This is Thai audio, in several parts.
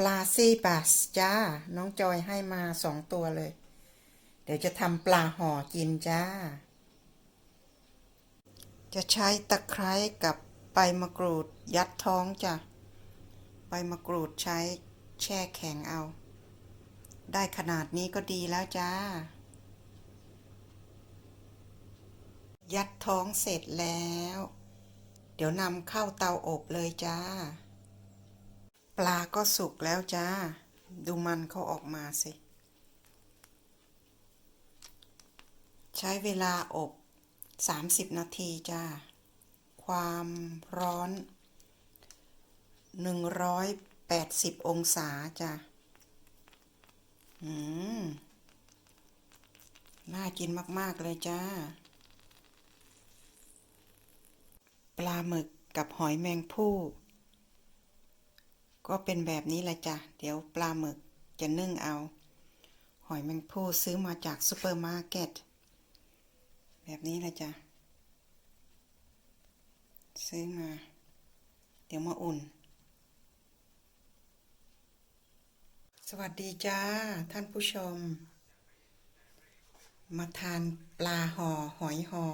ปลาซีบัสจ้า น้องจอยให้มาสองตัวเลย เดี๋ยวจะทำปลาห่อกินจ้า จะใช้ตะไคร้กับใบมะกรูดยัดท้องจ้ะ ใบมะกรูดใช้แช่แข็งเอา ได้ขนาดนี้ก็ดีแล้วจ้า ยัดท้องเสร็จแล้ว เดี๋ยวนำเข้าเตาอบเลยจ้า ปลาก็สุกแล้วจ้า ดูมันเขาออกมาสิ ใช้เวลาอบ 30 นาทีจ้า ความร้อน 180 องศาจ้าอืม น่ากินมาก ๆ เลยจ้า ปลาหมึกกับหอยแมงผู้ ก็เป็นแบบนี้แหละจ้ะ เดี๋ยวปลาหมึกจะนึ่งเอา หอยแมงผู้ซื้อมาจากซูเปอร์มาร์เก็ต แบบนี้แหละจ้ะ ซื้อมา เดี๋ยวมาอุ่น สวัสดีจ้า ท่านผู้ชม มาทานปลาห่อหอยห่อ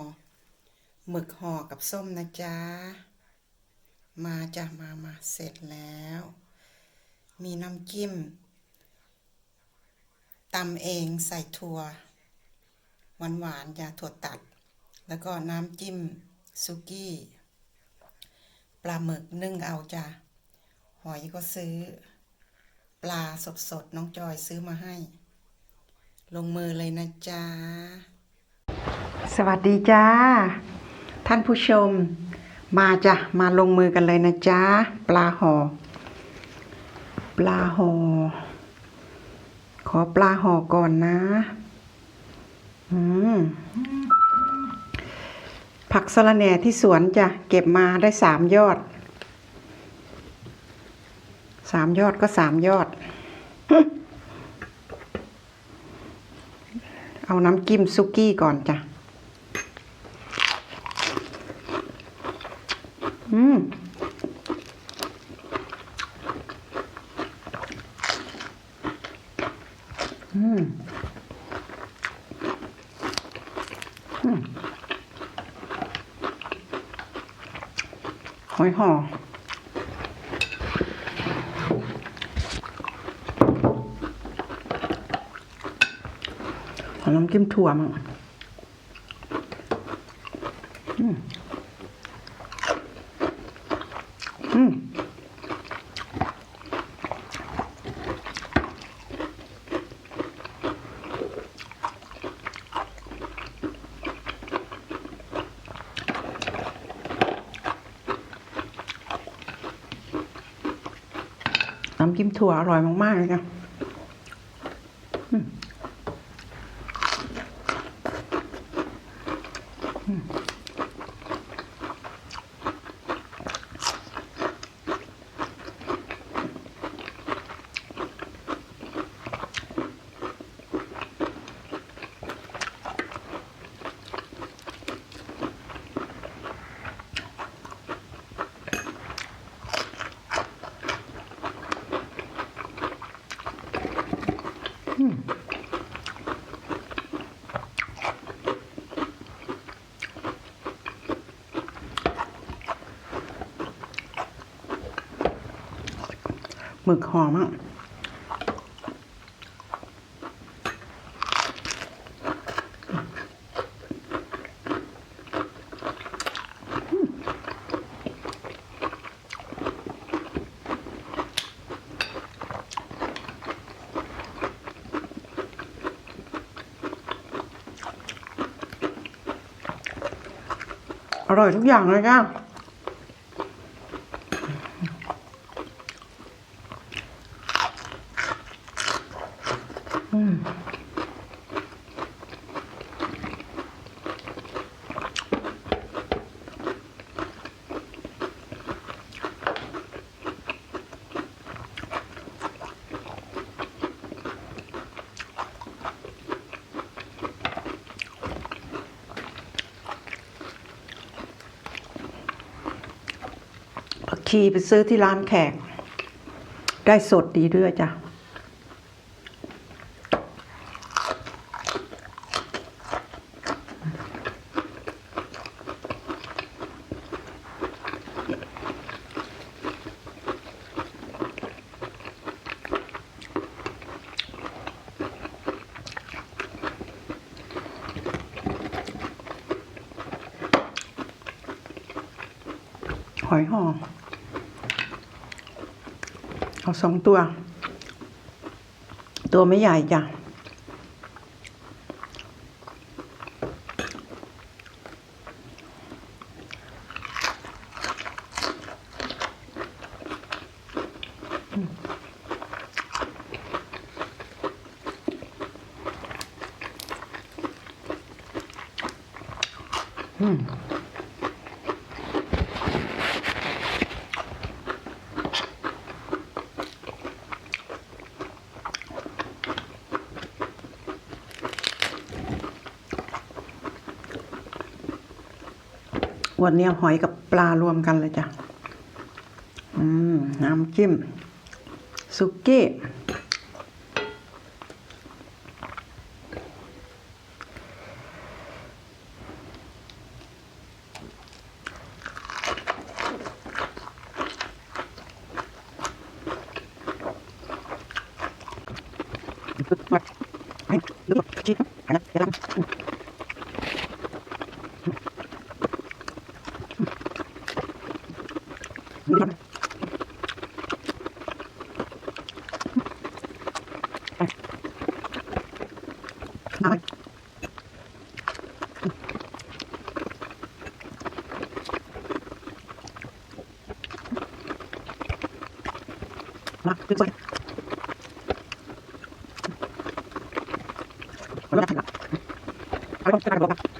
หมึกห่อกับส้มนะจ๊ะ มาจ้ะมามาเสร็จแล้ว มีน้ำจิ้มตำเองใส่ถั่วหวานหวานจ้ะถั่วตัด แล้วก็น้ำจิ้มซุกี้ปลาหมึกนึ่งเอาจ้ะหอยก็ซื้อ ปลาสดๆ น้องจอยซื้อมาให้ ลงมือเลยนะจ๊ะ สวัสดีจ้า ท่านผู้ชม มาจ้ะ มาลงมือกันเลยนะจ๊ะ ปลาหอ่อปลาหอ่อขอปลาห่อก่อนนะ อืม ผักสะระแหน่ที่สวนจ้ะ เก็บมาได้สามยอด สามยอดก็สามยอด เอาน้ำจิ้มซุกี้ก่อนจ้ะ อืม อืม อืม หอยห่อขอน้ำจิ้มถั่วมั้งอืม อืม น้ำจิ้มถั่วอร่อยมากๆเลยค่ะ หมึกหอมอะ อร่อยทุกอย่างเลยจ้า ชีไปซื้อที่ร้านแขก ได้สดดีด้วยจ้ะหอยห่อ เอาสองตัว ตัวไม่ใหญ่จ้ะ วันนี้หอยกับปลารวมกันเลยจ้ะ อืม น้ำจิ้มซุกี้มา ขึ้นไปเอาละเอาล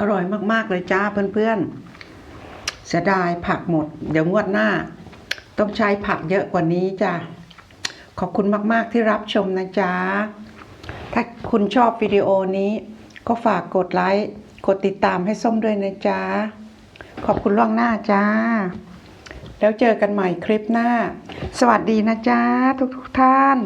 อร่อยมาก ๆ เลยจ้าเพื่อนๆ เสียดายผักหมด เดี๋ยวงวดหน้า ต้องใช้ผักเยอะกว่านี้จ้าขอบคุณมาก ๆ ที่รับชมนะจ๊ะ ถ้าคุณชอบวิดีโอนี้ ก็ฝากกดไลค์ กดติดตามให้ส้มด้วยนะจ๊ะ ขอบคุณล่วงหน้าจ้า แล้วเจอกันใหม่คลิปหน้า สวัสดีนะจ๊ะทุกๆท่าน